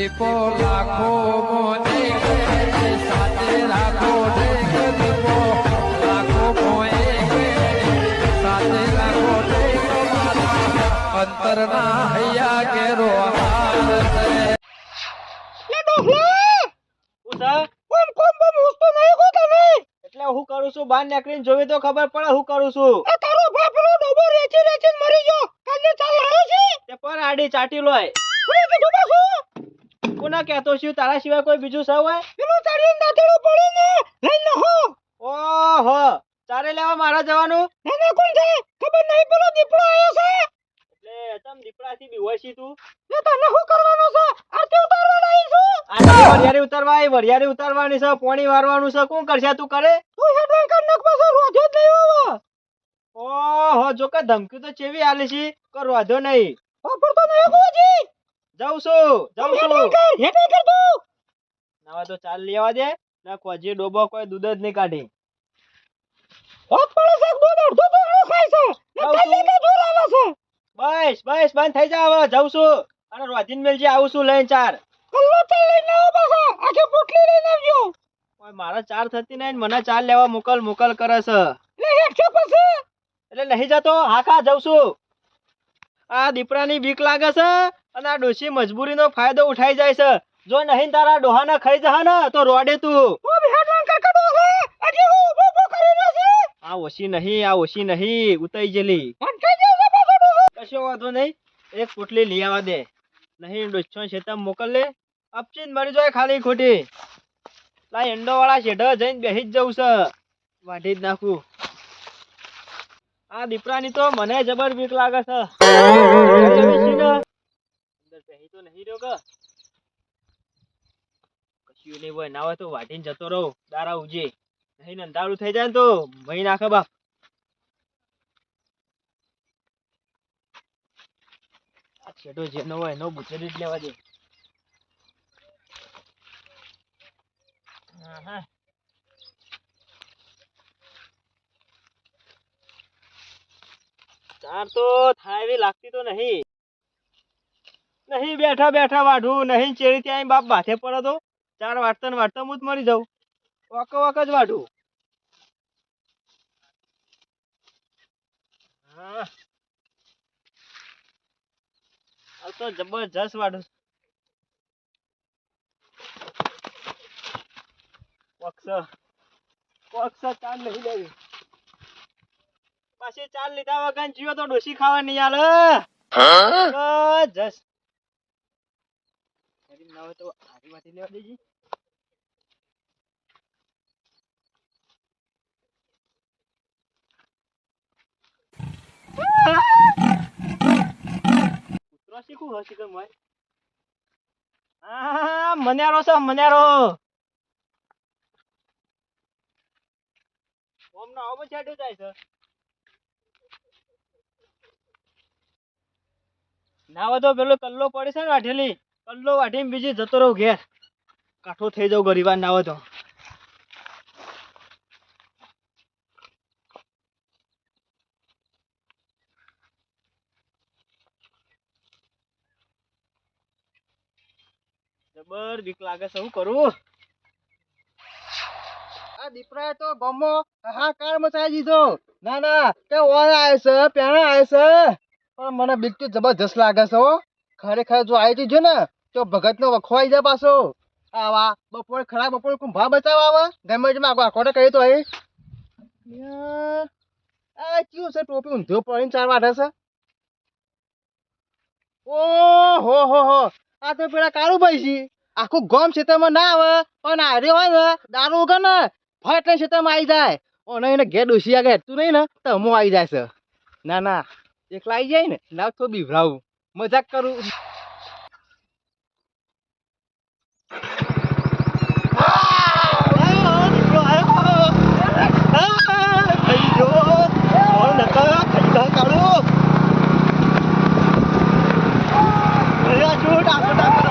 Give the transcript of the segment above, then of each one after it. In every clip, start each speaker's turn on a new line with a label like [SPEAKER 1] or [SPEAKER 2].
[SPEAKER 1] દીપો લાખો મોને સાથે રાખો દીપો લાખો મોએ સાથે રાખો અંતરના હૈયા કેરો
[SPEAKER 2] એટલે હું કરું છું? બહાર નીકળીને જોવી તો ખબર પડે હું કરું છું?
[SPEAKER 3] તારો બાપનો ડોબો રેચી રેચી મરી ગયો. કાલે ચાલ આવ્યો છે.
[SPEAKER 2] તે પર આડી ચાટી લોય.
[SPEAKER 3] હું કે ડોબો પાછું
[SPEAKER 2] કોના કહેતો છું? તારા સિવાય કોઈ બીજું સૌ હોય?
[SPEAKER 3] પેલો તારી દાંતેડો પડે ને લઈને હો
[SPEAKER 2] ઓહો તારે લેવા મારા જવાનું?
[SPEAKER 3] નાના કોણ છે? ખબર નહીં પેલો દીપડો આવ્યો છે.
[SPEAKER 2] એટલે તમ દીપડાથી બીવાય છી તું?
[SPEAKER 3] એ તને શું કરવાનું છે? આરતી ઉતારવા આવી છું.
[SPEAKER 2] આ તો ઉતારવા આવી વરિયાળી ઉતારવાની છે પોણી વારવાનું છે કોણ કરશે? તું કરે?
[SPEAKER 3] તું હેડવાન કર નાખ પાછો રોજો જ નહીં આવો
[SPEAKER 2] ઓહો જો કે ધમકી તો ચેવી આલી છે? કર વાંધો નહીં.
[SPEAKER 3] પણ તો નહીં ગોજી
[SPEAKER 2] જાઉં છું જાઉં છું
[SPEAKER 3] હેડવાન કર તું.
[SPEAKER 2] નવા તો ચાલ લેવા દે. ના ડોબો કોઈ દૂધ જ નહીં કાઢી.
[SPEAKER 3] હોત પડે છે દૂધ અડધો તો ખાય છે. ને
[SPEAKER 2] જાઉં
[SPEAKER 3] કે જોર આવે છે?
[SPEAKER 2] બસ બસ બંધ થઈ જા હવે જાઉં છું. અને રોધીન મેલજી આવું છું લઈને ચાર.
[SPEAKER 3] કલ્લો ચાલ લઈને આવો પાછો. આખી પોટલી લઈને આવજો.
[SPEAKER 2] ઓય મારા ચાર થતી નહીં મને ચાર લેવા મોકલ મોકલ કરે છે.
[SPEAKER 3] એટલે હેડશે પછી.
[SPEAKER 2] એટલે નહીં જતો હા ખા જાઉં છું. આ દીપડાની બીક લાગે છે. અને આ ડોશી મજબૂરીનો ફાયદો ઉઠાઈ જાય છે. જો નહીં તારા ડોહાના ખાઈ જહા ને તો રોડે તું. આ ઓછી નહીં આ ઓછી નહીં ઉતાઈ
[SPEAKER 3] ડોહો.
[SPEAKER 2] કશો વાંધો નહીં એક પોટલી લઈ આવવા દે. નહીં ડોસો છેતા મોકલ લે. અપચીન મરી જાય ખાલી ખોટી. લા એંડો વાળા શેઢ જઈને બેસી જ જવું છે. વાઢી જ નાખું. આ દીપડાની તો મને જબર બીક લાગે છે. બેસી તો નહીં કે કશું નહીં હોય, ના હોય તો વાટીને જતો રહો, દારા ઉજે. નહીં ને થઈ જાય ને તો ભાઈ નાખે બાપ. છેડો જેનો હોય એનો બુચેરી જ લેવા દે. ચાર તો થાય એવી લાગતી તો નહીં. નહીં બેઠા બેઠા વાઢું નહીં ચેડી ત્યાં બાપ માથે પડે તો ચાર વાટતા ને વાટતા હું જ મરી જાઉં. વાક વાક જ વાઢું. હા. તો જબરજસ્ત વાઢું. વક્ષ વક્ષ ચાર નહીં લેવી. પાછી ચાર લીધા વગર જીવો તો ડોસી ખાવા નહીં આલે જબરજસ્ત. શરીર ના હોય તો હારી વાટી લેવા દેજે. કૂતરો મન્યારો છે, મન્યારો. ઓમ ના આવો છેડો જાય છે. નાવા તો પેલો કલ્લો પડે છે ને વાઢેલી કલ્લો વાઢીને બીજી જતો રહું ઘેર. કાઠો થઈ જાઉં ગરીબાન નાવા તો. જબર બીક લાગે છે શું કરું?
[SPEAKER 3] આ દીપડાએ તો ગમો હાહાકાર મચાવી દીધો. ના ના કે ઓર આવે છે, પેણા આવે છે. પણ મને બીક તો જબરજસ્ત લાગે છે ખરેખર જો આવી જજો ને તો ભગત નો વખવાઈ જાય પાછો. આવા બપોર ખરાબ બપોર કુંભા બચાવ આવે. ગમે તે આગો આખોટે કહી તો આ કયું છે ટોપી ઊંધો પડીને ચાર વાઢે છે. ઓ હો હો. હો આ તો પેલા કાળુભાઈ છે. આખું ગોમ ક્ષેત્રમાં ના આવે, પણ આ રહ્યો હોય ને, દારૂ ઉગે ને ફટ ક્ષેત્રમાં આવી જાય. અને એને ઘેર ડોસી આગળ તું નહીં ને, તો હું આવી જાય છે. ના ના. એકલા આવી જાય ને, લાવ તો બીવરાવું મજાક કરું.
[SPEAKER 2] બાબુ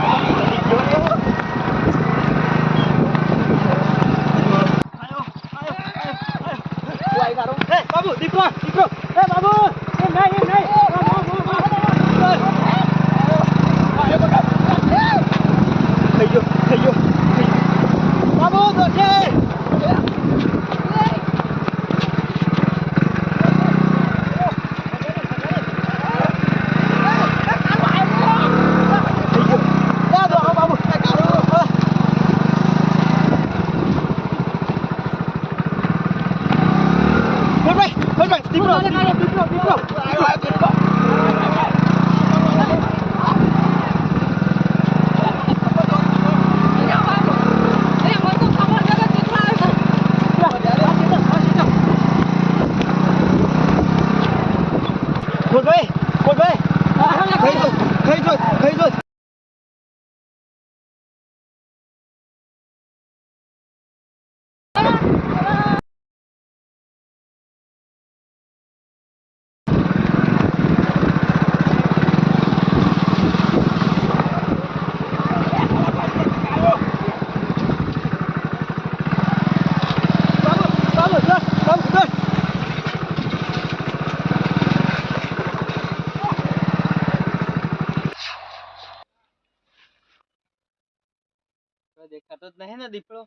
[SPEAKER 4] ને દીપડો.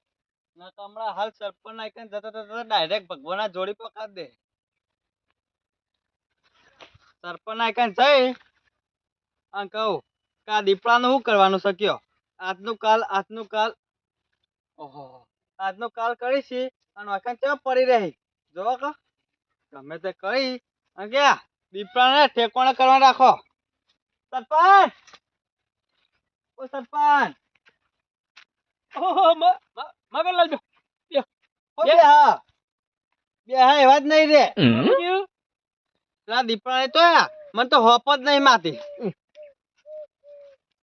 [SPEAKER 4] ના તો હમણાં હાલ સરપંચ નાખીને જતા જતા ડાયરેક્ટ ભગવાનના જોડી પકડ દે. સરપંચ નાખીને જઈ અને કહું કે આ દીપડાનું શું કરવાનું શક્યો? આજનું કાલ આજનું કાલ. ઓહો, આજનું કાલ કરીશ અને વાંકણ કેમ પડી રહી? જોવો કહો તમે તે કરી અને ગયા. દીપડાને ઠેકોણે કરવા રાખો. સરપંચ! ઓ સરપંચ! મગનલાલ બે. બે. હા. બે હા એવા જ નહીં રે. પેલા દીપડાને તો મને તો હોપ જ નહીં માતી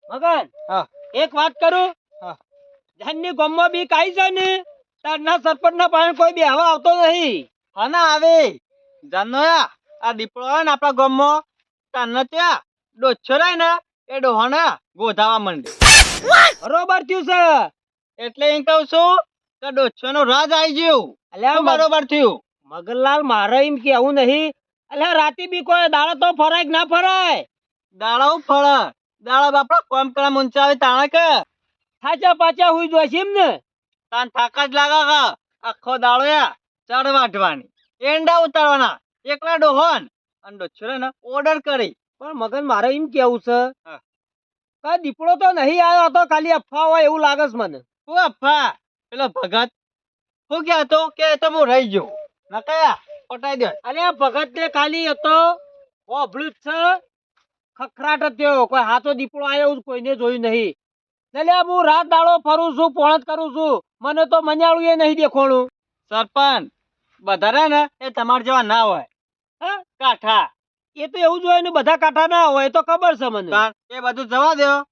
[SPEAKER 5] મગન
[SPEAKER 4] હા.
[SPEAKER 5] એક વાત કરું?
[SPEAKER 4] હા.
[SPEAKER 5] ધનની ગામમાં બી કાઈ છે ને તારના સરપંચ ના પાસે કોઈ બી હવા આવતો નહીં.
[SPEAKER 4] હા ના આવે. જાનોયા આ દીપડો હોય ને આપણા ગામમાં તાને ત્યાં ડોછો રહે ને એ ડોહાને ગોધાવા માંડે
[SPEAKER 5] બરોબર થયું છે.
[SPEAKER 4] એટલે એમ કહું છું કે ડોચ્છો નો રાજ આવી ગયું.
[SPEAKER 5] અલ્યા
[SPEAKER 4] બરોબર થયું?
[SPEAKER 5] મગનલાલ મારે એમ કેવું નહીં. એટલે રાતે બી કોઈ દાડો તો ફરાય કે ના ફરાય?
[SPEAKER 4] દાડા ફળ દાડા બાપડા કોમ કરા મુંચાવે તાણે કે?
[SPEAKER 5] થાચા પાચા હુઈ છે એમ ને.
[SPEAKER 4] તાન થાકા જ લાગે કા? આખો દાડો યા ચડ વાટવાની એંડા ઉતારવાના. એકલા ડોહોન. અને ડોચ્છો ને ઓર્ડર કરી.
[SPEAKER 5] પણ મગન મારે એમ કેવું છે કા દીપડો તો નહીં આવ્યો હતો ખાલી અફવા હોય એવું લાગે છે મને.
[SPEAKER 4] અફા પેલો ભગત. હું ક્યાં હતો? કે તો હું રહી ગયો. ના કયા? પટાઈ દે.
[SPEAKER 5] અરે ભગત ને ખાલી હતો. હોભળ્યું જ છે. ખખરાટ થયો. કોઈ હાથો દીપડો આવ્યો કોઈને જોયું નહીં. એટલે હું રાત દાડો ફરું છું પોણત કરું છું. મને તો મજાળું એ નહીં દેખોણું
[SPEAKER 4] સરપંચ બધા ને એ તમારા જેવા ના હોય.
[SPEAKER 5] હા?
[SPEAKER 4] કાઠા.
[SPEAKER 5] એ તો એવું જ હોય ને, બધા કાંઠા ના હોય તો ખબર છે મને.
[SPEAKER 4] એ બધું જવા દો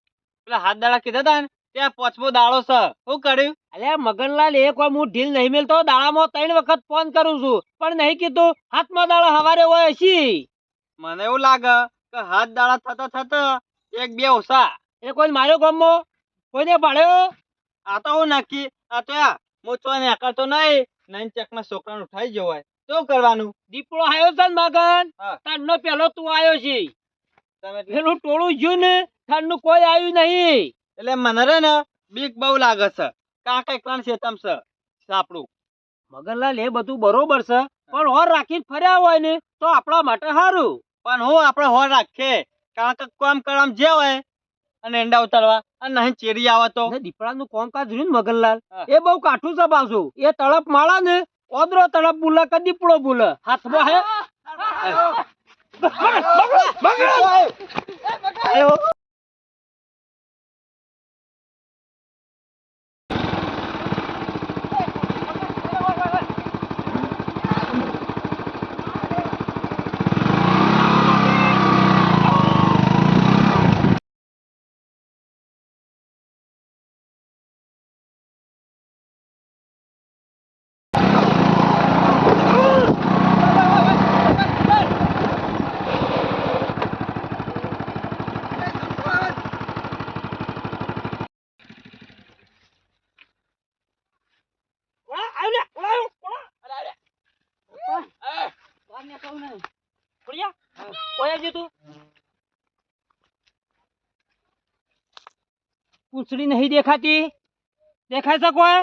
[SPEAKER 4] પેલા હાથ દાડા કીધા તા ને. ત્યાં પોચમો દાડો છે. શું કર્યું?
[SPEAKER 5] અલ્યા મગનલાલ એક વાર હું ઢીલ નહીં મેલતો દાડામાં ત્રણ વખત ફોન કરું છું. પણ નહીં કીધું હાથમાં દાડો હવારે હોય છી
[SPEAKER 4] મને એવું લાગે કે હાથ દાડા થતા થતા એક બે ઓછા.
[SPEAKER 5] એ કોઈ માર્યો ગમો કોઈને પાડ્યો?
[SPEAKER 4] આ તો હું નક્કી આ તો હું તો નીકળતો નહીં. નાઈન ચેકમાં છોકરાને ઉઠાઈ જવાય શું કરવાનું?
[SPEAKER 5] દીપડો આવ્યો છે ને મગન. તારનો પેલો તું આવ્યો છે
[SPEAKER 4] તમે
[SPEAKER 5] પેલું ટોળું જ્યું ને તારનું કોઈ આવ્યું નહીં.
[SPEAKER 4] એટલે મને રે ને બીક બહુ લાગે છે. કાંક એકલા શેતમ છે સાપડું.
[SPEAKER 5] મગનલાલ એ બધું બરોબર છે પણ હોર રાખીને ફર્યા હોય ને તો આપણા માટે સારું
[SPEAKER 4] પણ હું આપણે હોર રાખીએ. કારણ કે કામ કરવામાં જે હોય અને એંડા ઉતારવા અને નહીં ચેરી આવે તો.
[SPEAKER 5] ને દીપડાનું કામકાજ રહ્યું ને મગનલાલ. એ બહુ કાઠું છે પાછું. એ તળપ માળા ને ઓદરો તળપ બુલે કે દીપડો બુલે. હાથમાં હે.
[SPEAKER 4] આયો.
[SPEAKER 5] પૂંછડી નહીં દેખાતી. દેખાય છે કોઈ?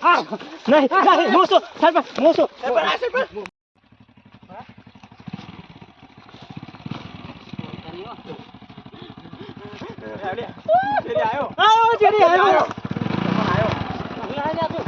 [SPEAKER 5] હા નહીં નહીં હું શું સરપંચ Jangan aja tuh.